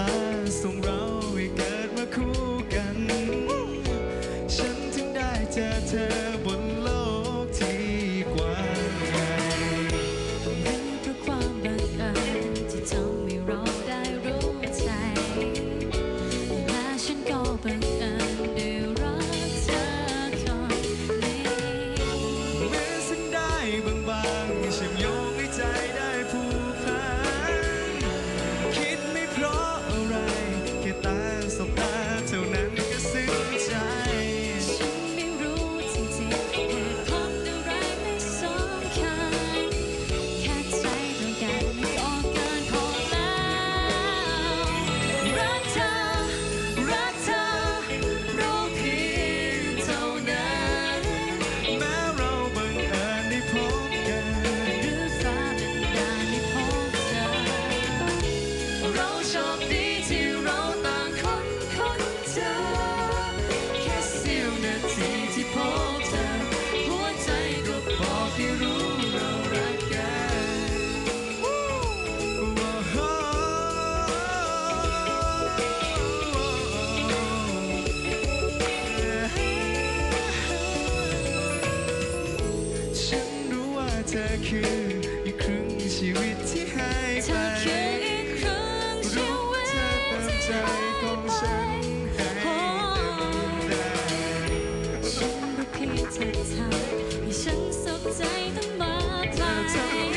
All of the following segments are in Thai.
ะ ธอคืออีกครึ่งชีวิตที่หายเธไปอคืออีกครึ่งชีรู้วิเธอตเติมที่ใจหายของไปฉันให้เต็มได้ฉันรู้เพียงเธอทำให้ฉันสุขใจตั้งมากม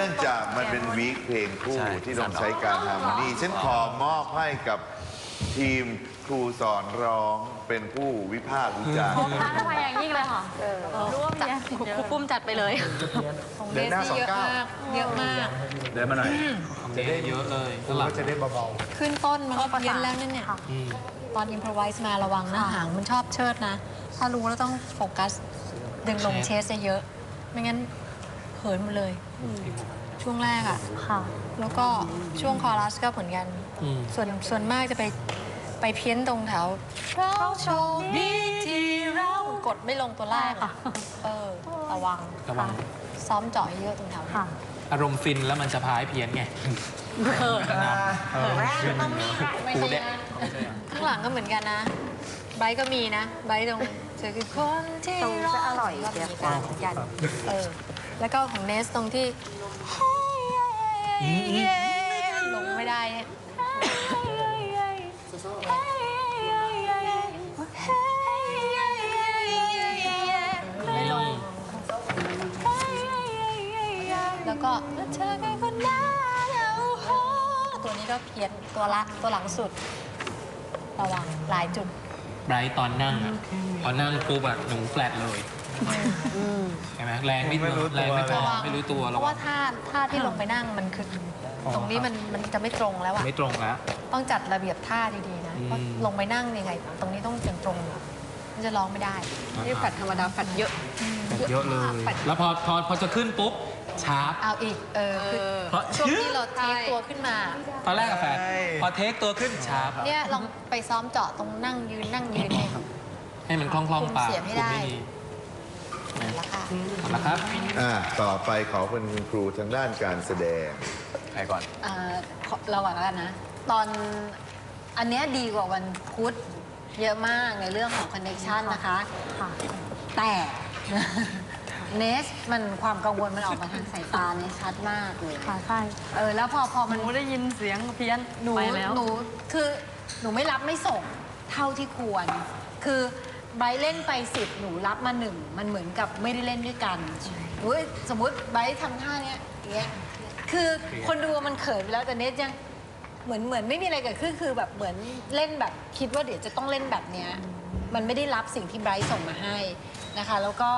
นื่องจากมันเป็นวีคเพลงคู่ใช่ ที่ต้องใช้การฮาร์โมนีฉันขอมอบให้กับทีมครูสอนร้องเป็นผู้วิพากษ์วิจารณ์ท้าทำไมอย่างยิ่งเลยค่ะรู้ว่าจัดครูปุ้มจัดไปเลยของเดซี่เยอะมากเยอะมาก เดินมาหน่อย จะได้เยอะเลยข้างหลังขึ้นต้นมันก็เพี้ยนแล้วนั่นเนี่ย ตอนอินพรไวส์มาระวังนะหางมันชอบเชิดนะ ถ้ารู้แล้วต้องโฟกัส ดึงลงเชสเยอะๆไม่งั้น เหินหมดเลย ช่วงแรกอะ แล้วก็ช่วงคอรัสก็เหมือนกันส่วนส่วนมากจะไปไปเพี้ยนตรงแถวเราโชคดีที่เรากดไม่ลงตัวแรกอะเออ ระวัง ระวังซ้อมเจาะเยอะตรงแถวนี้อารมณ์ฟินแล้วมันจะพายเพี้ยนไงเออเออไม่ใช่นะข้างหลังก็เหมือนกันนะ ไบร์ทก็มีนะ ไบร์ทตรงเธอคือคนที่ตรงจะอร่อยก็เดี๋ยวมีการเหมือนกัน เออ แล้วก็ของเนสตรงที่ลงไม่ได้เนี่ยไม่ลง แล้วก็เธอเป็นคนน่าเอาโหตัวนี้ก็เพี้ยนตัวละตัวหลังสุด ระวังหลายจุด ไบรท์ตอนนั่งอะพอนั่งปุ๊บอะหนูแฟลตเลย ใช่ไหมแรงไม่ไม่รู้ตัว แรงไม่พอระวังไม่รู้ตัวเพระราะวัว่างท่าท่าที่ลงไปนั่งมันคือออตรงนี้มันมันจะไม่ตรงแล้วอะไม่ตรงแล้ว ต้องจัดระเบียบท่าดีๆนะอืม เพราะลงไปนั่งยังไง ตรงนี้ต้องตรงๆมันจะร้องไม่ได้ นี่แฟดธรรมดาแฟดเยอะเยอะเลยแล้วพอพอพอจะขึ้นปุ๊บชาร์ปเอาอีกเออคือเพราะช่วงที่เราเทคตัวขึ้นมา ตอนแรกอะแฟนใช่ พอเทคตัวขึ้นชาร์ปเนี่ยลองไปซ้อมเจาะตรงนั่งยืนนั่งยืนเนี่ย ให้มันคล่องๆปากคุมเสียงให้ได้ คุม แล้วค่ะเอาละครับ อ่าต่อไปขอเป็นคุณครูทางด้านการแสดง ใครก่อน เอ่อขอเราก่อนแล้วกันนะ ตอนอันเนี้ยดีกว่าวันพุธเยอะมากในเรื่องของคอนเน c t ชันนะคะแต่ เนสมันความกังวลมันออกมาทางสายตาเนี่ยชัดมากเลย ค่ะใช่เออ แล้วพอพอหมัน นูได้ยินเสียงเพี้ยนหนูไปแล้ว หนูคือหนูไม่รับไม่ส่งเท่าที่ควร คือ ไบร์ทเล่นไปสิบหนูรับมาหนึ่งมันเหมือนกับไม่ได้เล่นด้วยกันหนูสมมติไบร์ททำท่าเนี้ยอย่างเงี้ยคือคนดูมันเขินไปแล้วแต่เนสยังเหมือนเหมือนไม่มีอะไรเกิดขึ้นคือแบบเหมือนเล่นแบบคิดว่าเดี๋ยวจะต้องเล่นแบบเนี้ยมันไม่ได้รับสิ่งที่ไบร์ทส่งมาให้นะคะ แล้วก็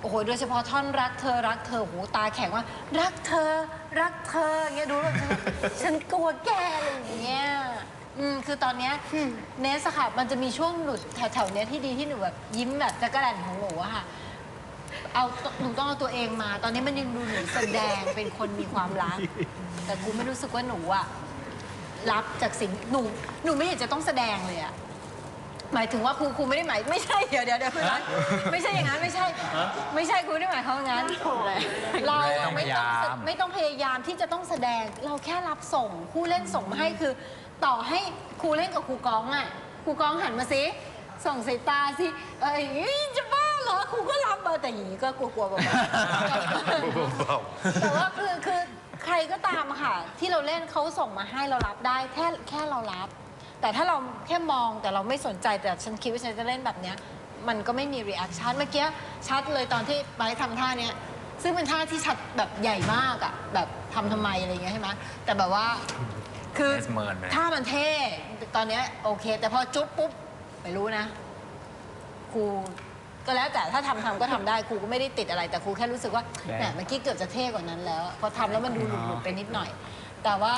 โอ้โหโดยเฉพาะท่อนรักเธอรักเธอโหตาแข็งว่า รักเธอ รักเธออย่างเงี้ยดูแล้วฉันฉันกลัวแกอะไรอย่างเงี้ย อืมคือตอนเนี้ยเนสอะค่ะมันจะมีช่วงหลุดแถวๆเนี้ยที่ดีที่หนูแบบยิ้มแบบจักรแลนของหนูอะค่ะ เอาหนูต้องเอาตัวเองมา ตอนนี้มันยังดูหนูแสดงเป็นคนมีความรัก แต่กูไม่รู้สึกว่าหนูอะรับจากสิ่งหนูหนูไม่เห็นจะต้องแสดงเลยอะหมายถึงว่าครูครูไม่ได้หมายไม่ใช่เดี๋ยวเดี๋ยวเดี๋ยวไม่ใช่ไม่ใช่อย่างนั้นไม่ใช่ ไม่ใช่ครูไม่ได้หมายความอย่างนั้นเราอะไม่ต้องไม่ต้องพยายามที่จะต้องแสดงเราแค่รับส่งผู้เล่นส่งมาให้คือ ต่อให้ครูเล่นกับครูกองอะครูกองหันมาสิส่งสายตาสิเอ้ยจะบ้าเหรอครูก็รับมาแต่อย่างนี้ก็กลัวๆแบบแต่ว่าคือคือใครก็ตามอะค่ะ ที่เราเล่นเขาส่งมาให้เรารับได้แค่แค่เรารับ แต่ถ้าเราแค่มองแต่เราไม่สนใจแต่ฉันคิดว่าฉันจะเล่นแบบเนี้ยมันก็ไม่มีรีแอคชั่นเมื่อกี้ชัดเลยตอนที่ไปทำท่าเนี้ยซึ่งเป็นท่าที่ชัดแบบใหญ่มากอะแบบทำทำไมอะไรอย่างเงี้ยใช่ไหมแต่แบบว่า คือเนสเมินไปถ้ามันเท่ ตอนเนี้ยโอเค แต่พอจุ๊บปุ๊บไม่รู้นะครูก็แล้วแต่ถ้าทำทำก็ทำได้ครูก็ไม่ได้ติดอะไร แต่ครูแค่รู้สึกว่าได้แหมเมื่อกี้เกือบจะเท่กว่านั้นแล้วพอทำแล้วมันดูหลุดๆไปนิดหน่อย แต่ว่า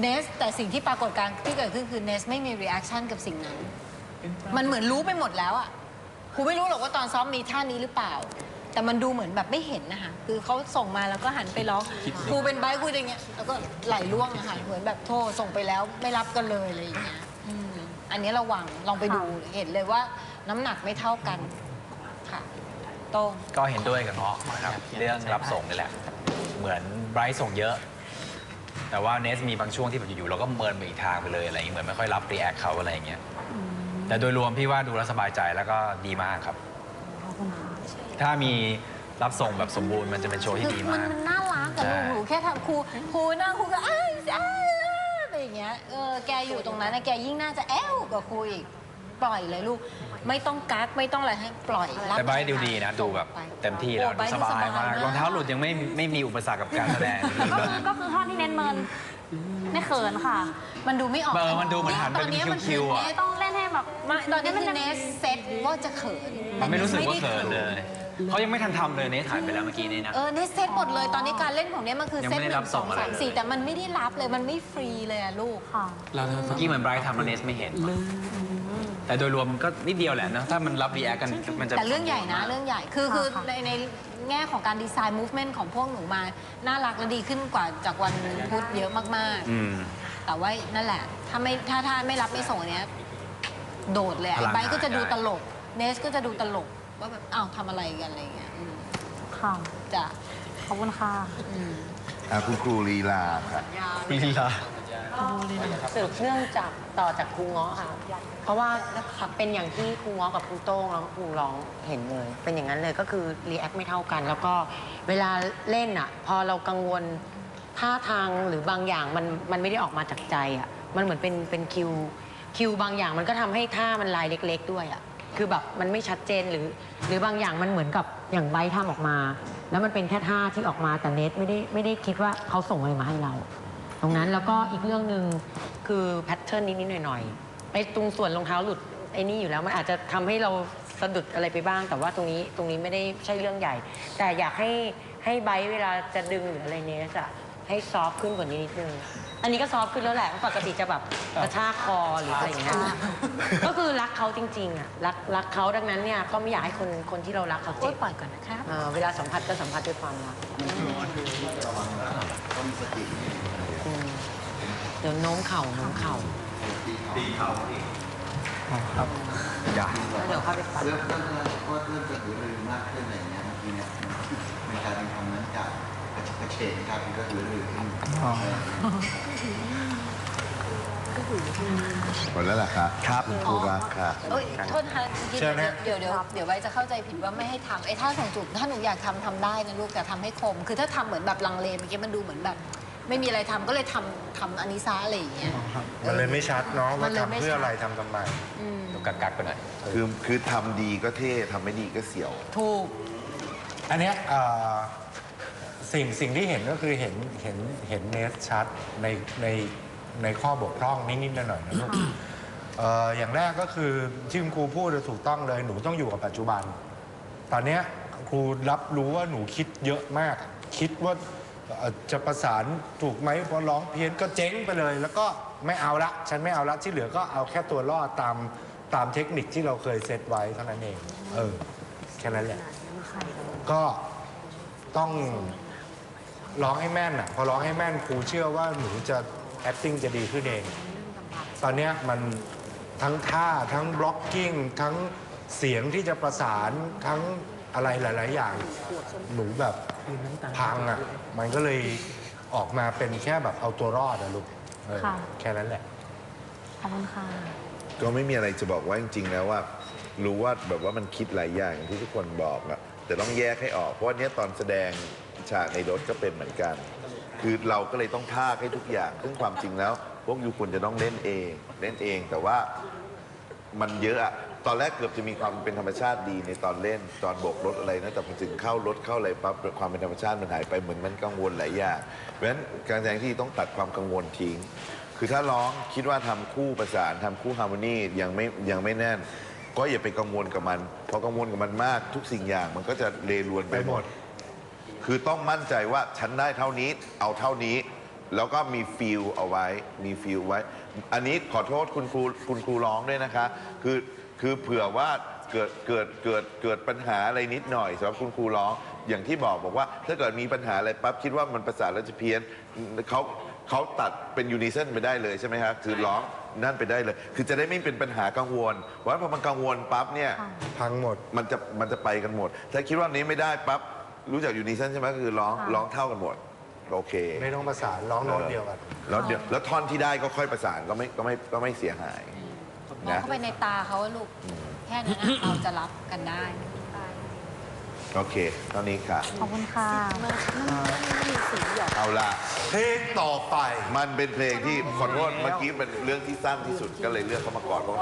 เนสแต่สิ่งที่ปรากฏการณ์ที่เกิดขึ้นคือเนสไม่มีรีแอคชั่นกับสิ่งนั้น มันเหมือนรู้ไปหมดแล้วอะครูไม่รู้หรอกว่าตอนซ้อมมีท่านี้หรือเปล่า แต่มันดูเหมือนแบบไม่เห็นนะคะ คือเขาส่งมาแล้วก็หันไปร้องครูเป็นไบค์ครูอย่างเงี้ย แล้วก็ไหลล่วงอะค่ะ เหมือนแบบโทษส่งไปแล้วไม่รับกันเลยอะไรอย่างเงี้ยอืมอันนี้ระวังลองไปดูเห็นเลยว่าน้ำหนักไม่เท่ากันค่ะโต้ง ก็เห็นด้วยกับเงาะนะครับเรื่องรับส่งนี่แหละ เหมือนไบรท์ส่งเยอะ แต่ว่าเนสมีบางช่วงที่แบบอยู่ๆเราก็เมินไปอีกทางไปเลยอะไรอย่างเงี้ยเหมือนไม่ค่อยรับรีแอคเขาอะไรอย่างเงี้ยแต่โดยรวมพี่ว่าดูแล้วสบายใจแล้วก็ดีมากครับ ถ้ามีรับส่งแบบสมบูรณ์มันจะเป็นโชว์ที่คือดีมัมานกมันน่ารักกับใช่ลูกหนูแค่ทำครูครูนั่งครูก็อ้ายอ้ายอ้ายอะไรอย่างเงี้ยเออแกอยู่ตรงนั้นนะแกยิ่งน่าจะแอวกว่าครูอีกปล่อยเลยลูก ไม่ต้องกักไม่ต้องอะไรให้ปล่อยรับแต่ไบรท์ดูดีนะดูแบบไปเต็มที่แล้วโอ้ไบดูร์ทสบายมากดูรองเท้าหลุดยังไม่ไม่มีอุปสรรคกับการแสดงก็คือก็คือท่อนที่เน้นเมินไม่เขินค่ะ มันดูไม่ออกเออมันดูเหมือนหันไปตอนนี้เป็นมันคิวๆอะเนสต้องเล่นให้แบบไม่ตอนนี้มัคือเนสเซ็ตว่าจะเขินมันไม่รู้สึกว่าด้เขินเลย เขายังไม่ทันทำเลยเนสถ่ายไปแล้วเมื่อกี้นี้นะ เออเนสเซ็ตหมดเลยตอนนี้การเล่นของเนี้ยมันคือยังเซ็ตไม่หได้รับนึ่งสส่องงอะไรสามเลยสี่แต่มันไม่ได้รับเลยมันไม่ฟรีเลยอะลูกค่ะเราเมื่อกี้เหมือนไบรท์ทำแล้วเนสไม่เห็น แต่โดยรวมก็นิดเดียวแหละนะถ้ามันรับรีแอคกันมันจะแต่เรื่องใหญ่นะสมบูรณ์มากเรื่องใหญ่คือคือค่ะในในแง่ของการดีไซน์ movement ของพวกหนูมา น่ารักและดีขึ้นกว่าจากวันพุธเยอะมากอืมๆแต่ว่านั่นแหละ ถ้าไม่ถ้าถ้าไม่รับไม่ส่งอันเนี้ย โดดเลยอะพลัไอ้งไบร์ทก็จะหายดูได้ตลก เนสก็จะดูตลก ว่าแบบอ้าวทำอะไรกันอะไรเงี้ยอืมค่ะ จ้ะขอบคุณค่ะอืมอะคุณครูลีลาค่ะลีลา สืบเนื่องจากต่อจากครูเงาะค่ะ เพราะว่าเป็นอย่างที่ครูเงาะกับครูโต้งแล้วก็ครูร้องเห็นเลย เป็นอย่างนั้นเลยก็คือรีแอคไม่เท่ากัน แล้วก็เวลาเล่นอะ พอเรากังวลท่าทางหรือบางอย่างมันมันไม่ได้ออกมาจากใจอะ มันเหมือนเป็นเป็นคิว คิวบางอย่างมันก็ทำให้ท่ามันลายเล็ก ๆ ด้วยอะคือแบบมันไม่ชัดเจนหรือ หรือบางอย่างมันเหมือนกับอย่างไบท์ทำออกมา แล้วมันเป็นแค่ท่าที่ออกมาแต่เนทไม่ได้ไม่ได้คิดว่าเขาส่งอะไรมาให้เรา ตรงนั้นแล้วก็อีกเรื่องหนึ่งคือแพทเทิร์นนิดๆหน่อยๆไอ้ตรงส่วนรองเท้าหลุดไอ้นี่อยู่แล้วมันอาจจะทำให้เราสะดุดอะไรไปบ้าง แต่ว่าตรงนี้ตรงนี้ไม่ได้ใช่เรื่องใหญ่ แต่อยากให้ให้ไบร์ทเวลาจะดึงหรืออะไรเนี้ยจะให้ซอฟต์ขึ้นกว่านี้นิดนึง อันนี้ก็ซอฟต์ขึ้นแล้วแหละเพราะปกติจะแบบกระชากคอหรืออะไรอย่างเงี้ยก็คือรักเขาจริงๆอะรักรักเขาดังนั้นเนี่ยก็ไม่อยากให้คนคนที่เรารักเขาโอ๊เจ็ยบปล่อยก่อนนะคะเอ่อเวลาสัมผัสก็สัมผัสด้วยความรักอืมเดี๋ยวโน้มเข่าโน้มเข่าครับอย่าแล้วเดี๋ยวเข้าไปปัด เริ่มต้นแล้วก็เริ่มจะหือรือมากขึ้นอะไรอย่างเงี้ยบางทีเนี่ยมันกลายเป็นคำนั้นจาก กระฉับกระเฉงกลายเป็นก็หือรือขึ้นหมดแล้วล่ะครับครับครูรักค่ะเอ้ยโทษนะคะจริงๆเชิญนะเดี๋ยวเดี๋ยวเดี๋ยวไว้จะเข้าใจผิดว่าไม่ให้ทำไอ้ท่าส่งจูบถ้าหนูอยากทำทำได้นะลูกแต่ทำให้คม คือถ้าทำเหมือนแบบลังเลเมื่อกี้มันดูเหมือนแบบ ไม่มีอะไรทำก็เลยทำทำอันนี้ซะอะไรอย่างเงี้ยมันเลยไม่ชัดเนาะมัว่านเลยไม่ทำเพื่อชัดอะไรทำทำไมอืมดูกักๆไปหน่อยคือคือทำดีก็เท่ทำไม่ดีก็เสียว ถูก อันเนี้ยเอ่อ สิ่งสิ่งที่เห็นก็คือเห็นเห็นเห็นเนสชัดในในในข้อบกพร่องนิดๆหน่อยๆนะลูกเอ่ออย่างแรกก็คือที่คุณครูพูดถูกต้องเลยหนูต้องอยู่กับปัจจุบัน ตอนเนี้ยครูรับรู้ว่าหนูคิดเยอะมาก คิดว่าเอ่อจะประสานถูกไหมพอร้องเพี้ยนก็เจ๊งไปเลย แล้วก็ไม่เอาละ ฉันไม่เอาละที่เหลือก็เอาแค่ตัวรอดตามตามเทคนิคที่เราเคยเซตไว้เท่านั้นเอง เออแค่นั้นแหละ ก็ต้อง ร้องให้แม่นอะพอร้องให้แม่นครูเชื่อว่าหนูจะ acting จะดีขึ้นเอง ตอนเนี้ยมันทั้งท่าทั้ง blocking ทั้งเสียงที่จะประสานทั้งอะไรหลาย ๆ อย่าง หนูแบบพังอะ มันก็เลยออกมาเป็นแค่แบบเอาตัวรอดอะลูกเออค่ะ แค่นั้นแหละ ขอบคุณค่ะ ก็ไม่มีอะไรจะบอกว่าจริง ๆ แล้วว่า รู้ว่าแบบว่ามันคิดหลายอย่างอย่างที่ทุกคนบอกอะ แต่ต้องแยกให้ออก เพราะว่าเนี้ยตอนแสดงฉากในรถก็เป็นเหมือนกัน คือเราก็เลยต้องพาให้ทุกอย่าง ซึ่งความจริงแล้ว พวกยูควรจะต้องเล่นเองเล่นเอง แต่ว่ามันเยอะอะตอนแรกเกือบจะมีความเป็นธรรมชาติดีในตอนเล่นตอนโบกรถอะไรนะแต่พอถึงเข้ารถเข้าอะไรปั๊บความเป็นธรรมชาติมันหายไปเหมือนมันกังวลหลายอย่างเพราะฉะนั้นการแสดงที่ต้องตัดความกังวลทิ้ง คือถ้าร้องคิดว่าทำคู่ประสานทำคู่ฮาร์โมนียังไม่ยังไม่แน่น ก็อย่าไปกังวลกับมันเพราะกังวลกับมันมากทุกสิ่งอย่างมันก็จะเลรวนไปไปหหมมดดคือต้องมั่นใจว่าฉันได้เท่านี้เอาเท่านี้ แล้วก็มีฟิลเอาไว้มีฟิลไว้ อันนี้ขอโทษคุณครูคุณครูร้องด้วยนะคะ คือคือเผื่อว่าเกิดเกิดเกิดเกิดปัญหาอะไรนิดหน่อยสำหรับคุณครูร้องอย่างที่บอกบอกว่า ถ้าเกิดมีปัญหาอะไรปั๊บคิดว่ามันประสานแล้วจะเพี้ยนเขาเขาตัดเป็นยูนิเซนไปได้เลยใช่ไหมครับคือร้อง นั่นไปได้เลย คือจะได้ไม่เป็นปัญหากังวลว่าพอมันกังวลปั๊บเนี่ยพังหมด มันจะมันจะไปกันหมด ถ้าคิดว่านี้ไม่ได้ปั๊บรู้จักยูนิเซนใช่ไหมคือร้องร้องเท่ากันหมดโอเคไม่ต้องประสานร้องโน้ตเดียวกันแล้วเดี๋ยวแล้วท่อนที่ได้ก็ค่อยประสานก็ไม่ก็ไม่ก็ไม่เสียหายมองเข้าไปในตาเขาอะลูก แค่นั้นนะเราจะรับกันได้ โอเคเท่านี้ค่ะ ขอบคุณค่ะ เอาละเพลงต่อไป มันเป็นเพลงที่ขอโทษเมื่อกี้เป็นเรื่องที่สั้นที่สุดก็เลยเลือกเข้ามาก่อนเพราะว่า